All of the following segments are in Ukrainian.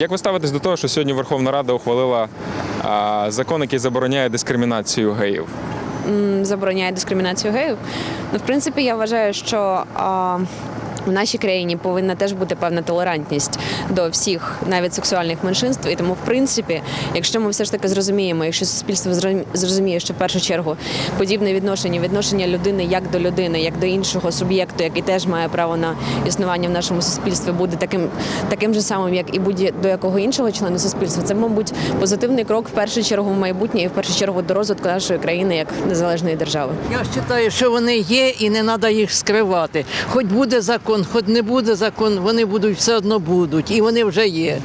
Як ви ставитесь до того, що сьогодні Верховна Рада ухвалила закон, який забороняє дискримінацію геїв? забороняє дискримінацію геїв. Ну, в принципі, я вважаю, що а, в нашій країні повинна теж бути певна толерантність до всіх, навіть сексуальних меншинств. І тому, в принципі, якщо ми все ж таки зрозуміємо, якщо суспільство зрозумі- зрозуміє, що в першу чергу подібне відношення, відношення людини як до людини, як до іншого суб'єкту, який теж має право на існування в нашому суспільстві, буде таким, таким же самим, як і будь-до якого іншого члена суспільства. Це, мабуть, позитивний крок в першу чергу в майбутнє і в першу чергу до розвитку нашої країни як незалежної держави. Я вважаю, що вони є і не треба їх скривати. Хоч буде закон, хоч не буде закон, вони будуть все одно будуть, і вони вже є.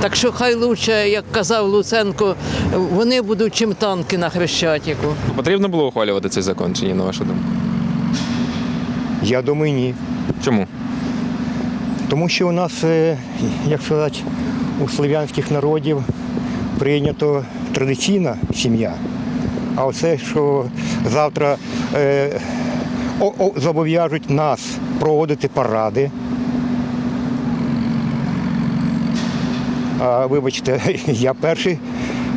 Так що хай лучше, як казав Луценко, вони будуть чим танки на хрещатику. Потрібно було ухвалювати цей закон чи ні, на вашу думку? Я думаю, ні. Чому? Тому що у нас, е, як сказати, у слов'янських народів прийнято традиційна сім'я. А оце, що завтра е, зобов'яжуть нас проводити паради. А вибачте, я перший,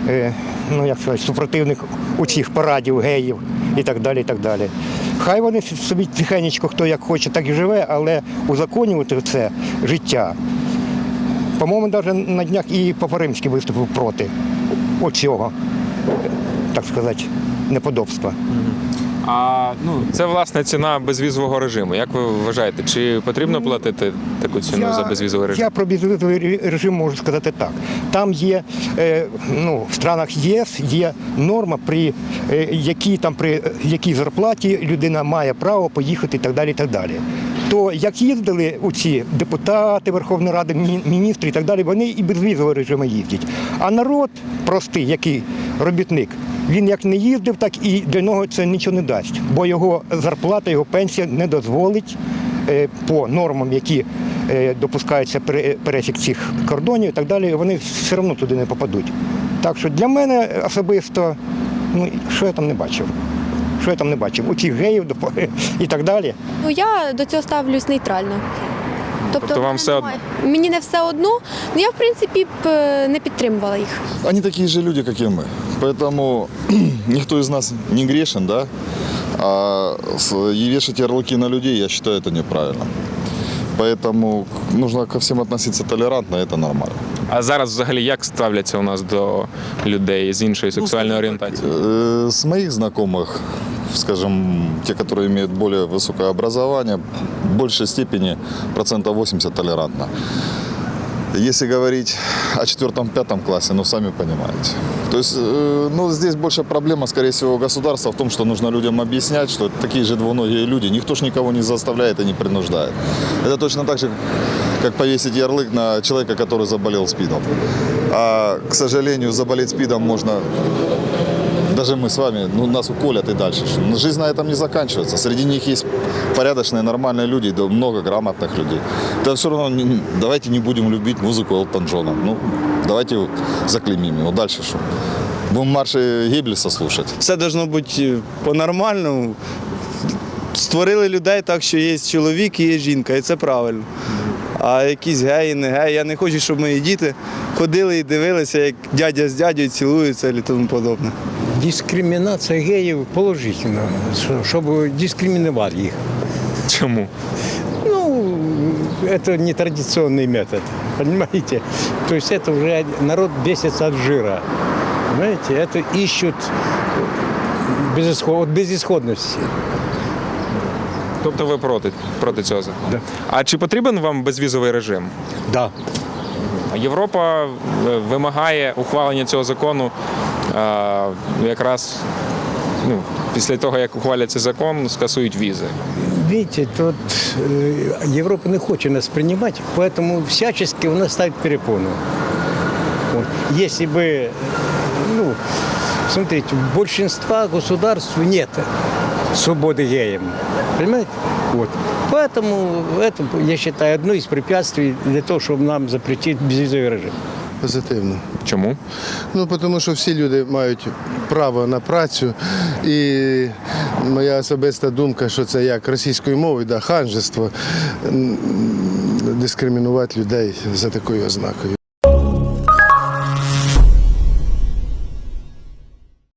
е, ну як сказати, супротивник у цих парадів геїв і так далі. і так далі. Хай вони собі тихенечко, хто як хоче, так і живе, але узаконювати це життя. По-моєму, навіть на днях і Папа Римський виступив проти оцього, так сказати, неподобства. А ну це власне ціна безвізового режиму. Як ви вважаєте, чи потрібно платити таку ціну за безвізовий режим? Я про безвізовий режим можу сказати так. Там є е, ну, в странах ЄС є норма, при е, якій там при якій зарплаті людина має право поїхати і так далі. І так далі. То як їздили у ці депутати Верховної Ради, міністри і так далі, вони і безвізового режиму їздять. А народ простий, який робітник, він як не їздив, так і для нього це нічого не дасть, бо його зарплата, його пенсія не дозволить е, по нормам, які е, допускаються пересік цих кордонів і так далі, вони все одно туди не попадуть. Так що для мене особисто, ну що я там не бачив? Що я там не бачив? У цих геїв і так далі. Ну я до цього ставлюсь нейтрально. Тобто вам в мене все одно? немає- Мені не все одно, ну я в принципі б е, не підтримувала їх. Они такие же люди, как и мы. Поэтому никто из нас не грешен, да? А с- и вешать ярлыки на людей, я считаю, это неправильно. Поэтому нужно ко всем относиться толерантно, это нормально. А зараз взагалі як ставляться у нас до людей з іншою сексуальною орієнтацією? Э, С моих знакомых, скажем, те, которые имеют более высокое образование, в большей степени процентов 80 толерантно. Если говорить о четвертом-пятом классе, ну, сами понимаете. То есть, э, ну, здесь больше проблема, скорее всего, государства в том, что нужно людям объяснять, что такие же двуногие люди. Никто ж никого не заставляет и не принуждает. Это точно так же, как повесить ярлык на человека, который заболел СПИДом. А, к сожалению, заболеть СПИДом можно даже мы с вами, ну, нас уколят и дальше. что. Но жизнь на этом не заканчивается. Среди них есть порядочные, нормальные люди, да много грамотных людей. Да все равно не- давайте не будем любить музыку Элтон Джона. Ну, давайте заклеймим его. Дальше что? Будем марши Геббельса слушать. все должно бути е, по-нормальному. Створили людей так, що є чоловік і є жінка, і це правильно. А якісь геї, не геї. Я не хочу, щоб мої діти ходили і дивилися, як дядя з дядьою цілуються і тому подобне. Дискримінація геїв положительна, що- щоб дискримінувати їх. Чому? Ну, это не традиционный метод, понимаете? То есть это уже народ бесится от жира, понимаете? Это ищут безысход, от безысходности. Тобто ви проти, проти цього закону? Да. А чи потрібен вам безвізовий режим? Да. Європа е, вимагає ухвалення цього закону е, якраз ну, після того, як ухвалять цей закон, скасують візи. Видите, тут э, Европа не хочет нас принимать, поэтому всячески у нас ставит перепону. Вот. Если бы, ну, смотрите, у большинства государств нет свободы геям. Понимаете? Вот. Поэтому это, я считаю, одно из препятствий для того, чтобы нам запретить безвизовый режим. Позитивно. Чому? Ну, тому що всі люди мають право на працю. І моя особиста думка, що це як російською мовою, да, ханжество, м, дискримінувати людей за такою ознакою.